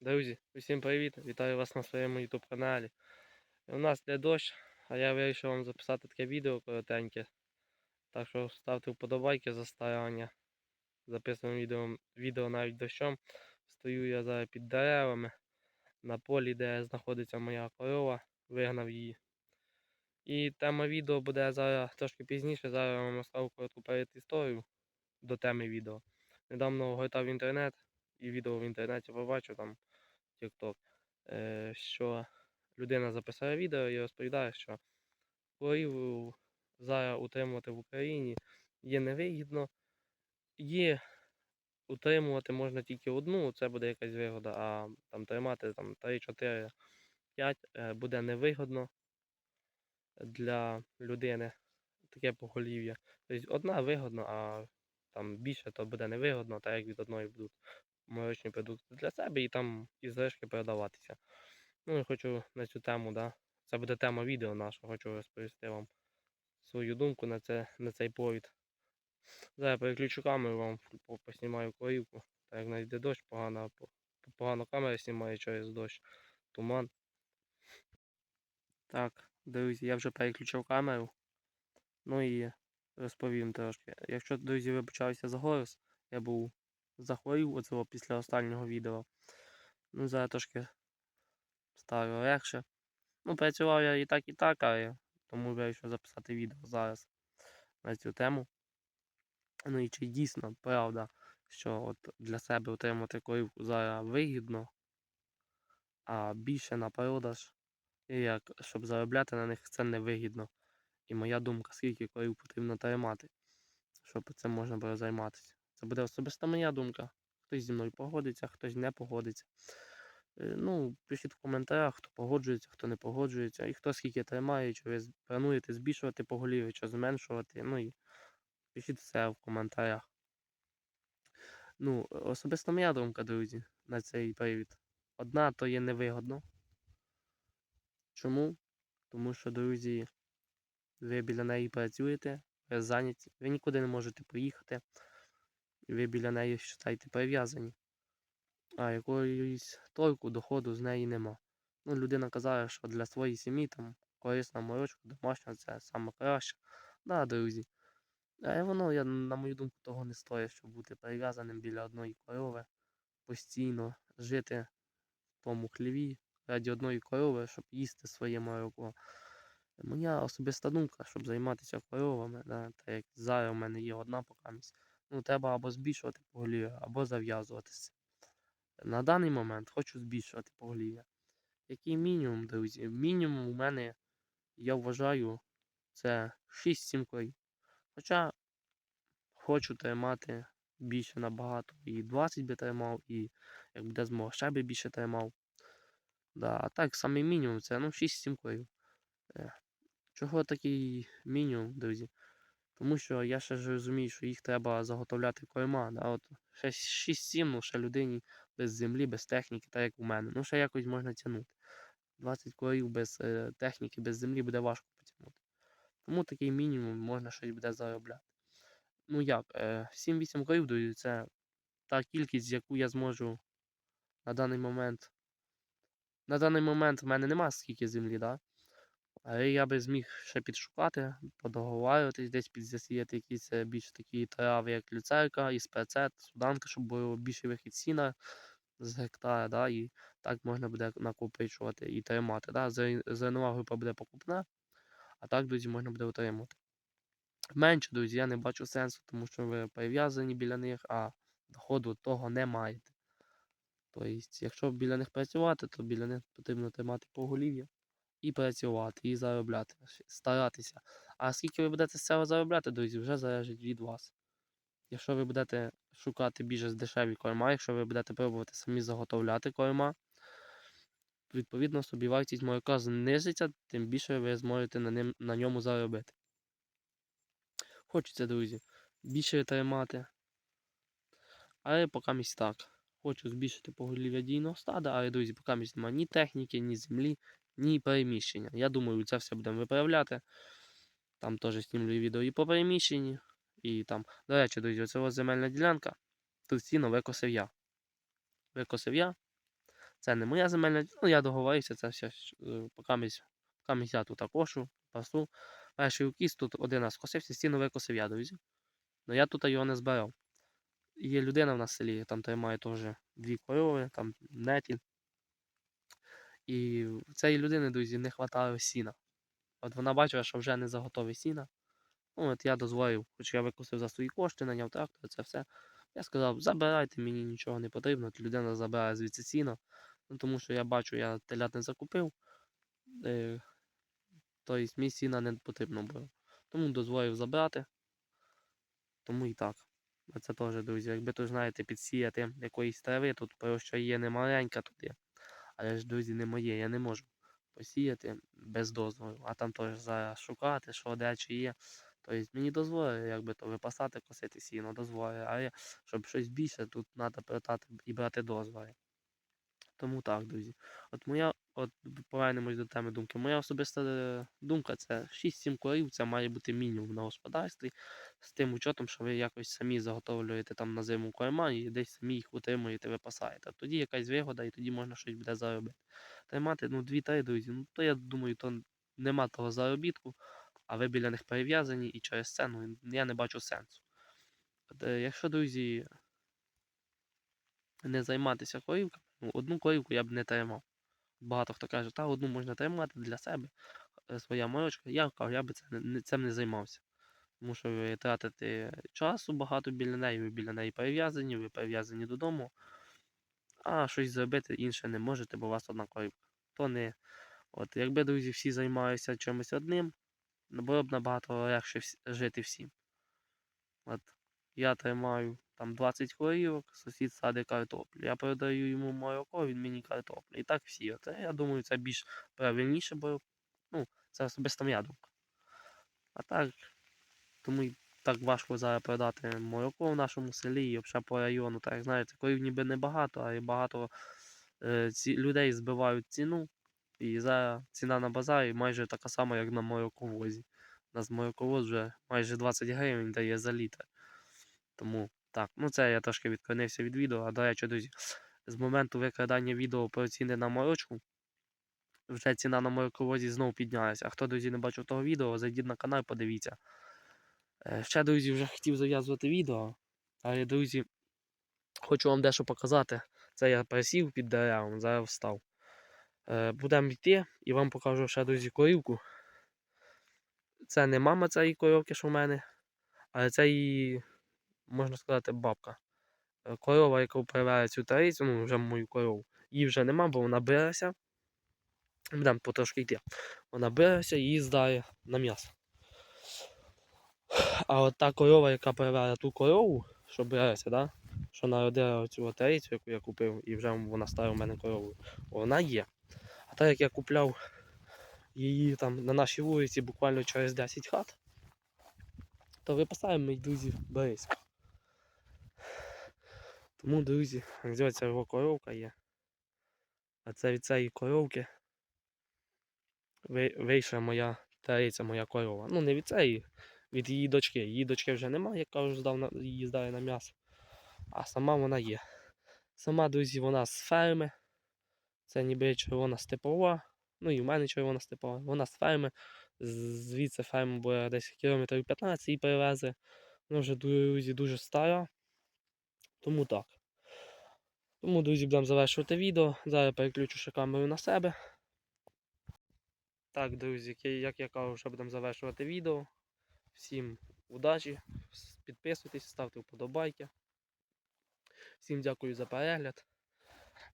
Друзі, усім привіт! Вітаю вас на своєму YouTube каналі. У нас йде дощ, а я вирішив вам записати таке відео коротеньке. Так що ставте вподобайки за старання. Записуємо відео, відео навіть дощом. Стою я зараз під деревами на полі, де знаходиться моя корова, вигнав її. І тема відео буде зараз трошки пізніше. Зараз я вам розкажу коротку перед історію до теми відео. Недавно гортав інтернет і відео в інтернеті побачив там TikTok, е, що людина записала відео і розповідає, що корів зараз утримувати в Україні є невигідно. Є утримувати можна тільки одну, це буде якась вигода, а там тримати там 3, 4, 5 е, буде невигодно для людини таке поголів'я. Тобто одна вигодна, а там більше то буде невигодно, так як від одної будуть молочні продукти для себе і там і залишки передаватися. Ну і хочу на цю тему, да. Це буде тема відео нашого, хочу розповісти вам свою думку на це, на цей повід. Зараз переключу камеру, вам поснімаю корівку. Так як навіть йде дощ, погано, по- погано камера знімає через дощ, туман. Так, друзі, я вже переключив камеру. Ну і розповім трошки. Якщо, друзі, вибачаюся за голос, я був захворів оцього після останнього відео. Ну, зараз трошки стало легше. Ну, працював я і так, і так, але тому вирішив записати відео зараз на цю тему. Ну і чи дійсно правда, що от для себе отримати корівку зараз вигідно, а більше на продаж, і як, щоб заробляти на них це не вигідно. І моя думка, скільки корів потрібно тримати, щоб цим можна було займатися. Це буде особиста моя думка. Хтось зі мною погодиться, хтось не погодиться. Е, Ну, пишіть в коментарях, хто погоджується, хто не погоджується, і хто скільки тримає, чи ви плануєте збільшувати поголів'я, чи зменшувати. Ну і пишіть все в коментарях. Ну, особисто моя думка, друзі, на цей привід. Одна то є невигодно. Чому? Тому що, друзі, ви біля неї працюєте, ви зайняті, ви нікуди не можете поїхати, ви біля неї вважаєте прив'язані. А якоїсь толку, доходу з неї нема. Ну, людина казала, що для своєї сім'ї там корисна молочка, домашня це саме краще. Да, друзі. А воно, я, на мою думку, того не стоїть, щоб бути прив'язаним біля одної корови, постійно жити в тому хліві раді одної корови, щоб їсти своє молоко. Моя особиста думка, щоб займатися коровами, да, так як зараз у мене є одна покамість, ну треба або збільшувати поголів'я, або зав'язуватися. На даний момент хочу збільшувати поголів'я. Який мінімум, друзі? Мінімум у мене, я вважаю, це 6-7 корів. Хоча хочу тримати більше набагато. І 20 би тримав, і як буде змога, ще би більше тримав. Да, а так, самий мінімум це ну, 6-7 корів. Е, Чого такий мінімум, друзі? Тому що я ще ж розумію, що їх треба заготовляти корма. Да? От ще 6-7, ну ще людині без землі, без техніки, так як у мене. Ну, ще якось можна тягнути. 20 корів без е, техніки, без землі буде важко потягнути. Тому такий мінімум можна щось буде заробляти. Ну як, е, 7-8 корів, друзі, це та кількість, яку я зможу на даний момент. На даний момент в мене нема скільки землі, да? Але я би зміг ще підшукати, подоговарюватись, десь підзасіяти якісь е, більш такі трави, як люцерка, і спецет, суданка, щоб було більший вихід сіна з гектара, да, і так можна буде накопичувати і тримати. Да. Зернова група буде покупна, а так, друзі, можна буде отримати. Менше, друзі, я не бачу сенсу, тому що ви прив'язані біля них, а доходу того не маєте. Тобто, якщо біля них працювати, то біля них потрібно тримати поголів'я і працювати, і заробляти, старатися. А скільки ви будете з цього заробляти, друзі, вже залежить від вас. Якщо ви будете шукати більш дешеві корма, якщо ви будете пробувати самі заготовляти корма, відповідно собівартість молока знизиться, тим більше ви зможете на, ним, на ньому заробити. Хочеться, друзі, більше тримати. Але поки так. Хочу збільшити поголів'я дійного стада, але, друзі, поки немає ні техніки, ні землі, ні переміщення. Я думаю, це все будемо виправляти. Там теж знімлю відео і по переміщенні. І там, до речі, друзі, оце ось земельна ділянка. Тут сіно викосив я. Викосив я. Це не моя земельна, ділянка, ну я договорився, це все поки я тут кошу, пасу. Перший укіс тут один раз косився, стіну викосив я, друзі. Ну я тут його не збирав. Є людина в нас селі, там тримає теж дві корови, там нетіль. І в цієї людини, друзі, не вистачає сіна. От вона бачила, що вже не заготові сіна. Ну, от я дозволив, хоч я викусив за свої кошти, наняв трактор, це все. Я сказав, забирайте, мені нічого не потрібно. От людина забирає звідси сіно. Ну, тому що я бачу, я телят не закупив. Е, тобто мені сіна не потрібно було. Тому дозволив забрати. Тому і так. Це теж, друзі, якби то знаєте, підсіяти якоїсь трави, тут що є не маленька тут є. Але ж, друзі, не моє, я не можу посіяти без дозволу. А там теж зараз шукати, що де чи є. Тобто мені дозволили, якби то випасати, косити сіно, дозволили. А щоб щось більше, тут треба питати і брати дозволи. Тому так, друзі. От моя, от повернемось до теми думки. Моя особиста е, думка це 6-7 корів, це має бути мінімум на господарстві. З тим учетом, що ви якось самі заготовлюєте там на зиму корма і десь самі їх утримуєте, випасаєте. Тоді якась вигода і тоді можна щось буде заробити. Тримати ну, 2-3, друзі, ну то я думаю, то нема того заробітку, а ви біля них перев'язані і через це ну, я не бачу сенсу. От, е, якщо, друзі, не займатися корівками, ну, одну корівку я б не тримав. Багато хто каже, та одну можна тримати для себе, е, своя морочка. Я кажу, я би це цим не займався. Тому що ви тратите часу багато біля неї, ви біля неї перев'язані, ви перев'язані додому, а щось зробити інше не можете, бо у вас одна корівка. То не. От, якби, друзі, всі займалися чимось одним, було б набагато легше жити всім. От, я тримаю там 20 корівок, сусід садить картоплю. Я передаю йому молоко, він мені картоплю. І так всі. От, я думаю, це більш правильніше, бо ну, це особиста моя думка. А так, тому так важко зараз продати молоко в нашому селі і взагалі по району. Так, знаєте, корів ніби небагато, а й багато е, ці, людей збивають ціну. І зараз ціна на базарі майже така сама, як на молоковозі. У нас молоковоз вже майже 20 гривень дає за літр. Тому так, ну це я трошки відклонився від відео. А до речі, друзі, з моменту викрадання відео про ціни на молочку, вже ціна на молоковозі знову піднялася. А хто, друзі, не бачив того відео, зайдіть на канал, подивіться. Е, Ще, друзі, вже хотів зав'язувати відео. Але, друзі, хочу вам дещо показати. Це я присів під деревом, зараз встав. Е, Будемо йти і вам покажу ще, друзі, корівку. Це не мама цієї коровки, що в мене, але це її, можна сказати, бабка. Е, Корова, яка привела цю тарицю, ну вже мою корову. Її вже нема, бо вона билася. Будемо потрошки йти. Вона билася і її здає на м'ясо. А от та корова, яка привела ту корову, що билася, да? що народила цю тарицю, яку я купив, і вже вона стала у мене коровою, вона є. А так як я купляв її там на нашій вулиці буквально через 10 хат, то випасаємо ми, друзі, близько. Тому, друзі, ця його коровка є. А це від цієї коровки вийшла моя тариця, моя корова. Ну, не від цієї, від її дочки. Її дочки вже немає, яка вже здав її здає на м'ясо. А сама вона є. Сама, друзі, вона з ферми. Це ніби червона степова. Ну і в мене червона степова. Вона з ферми. Звідси ферма буде десь кілометрів 15 її перевезли. Вона вже друзі дуже стара. Тому так. Тому, друзі, будемо завершувати відео. Зараз переключу ще камеру на себе. Так, друзі, як я кажу, що будемо завершувати відео. Всім удачі, підписуйтесь, ставте вподобайки. Всім дякую за перегляд.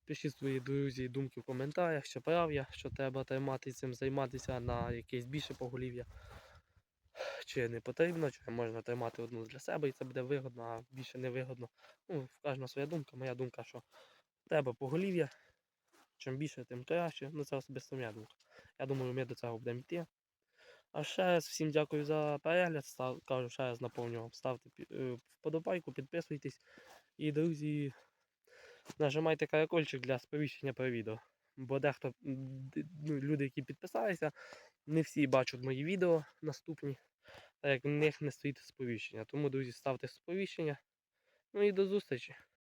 Пишіть свої друзі і думки в коментарях, що прав я, що треба тримати цим займатися на якесь більше поголів'я. Чи не потрібно, чи можна тримати одну для себе і це буде вигодно, а більше не вигодно. Ну, в кожного своя думка. Моя думка, що треба поголів'я. Чим більше, тим краще. Ну це особисто моя думка. Я думаю, ми до цього будемо йти. А ще раз всім дякую за перегляд. Став, кажу, ще раз наповню вам. Ставте е, вподобайку, підписуйтесь. І, друзі, нажимайте колокольчик для сповіщення про відео. Бо дехто, ну, люди, які підписалися, не всі бачать мої відео наступні, так як в них не стоїть сповіщення. Тому, друзі, ставте сповіщення. Ну і до зустрічі.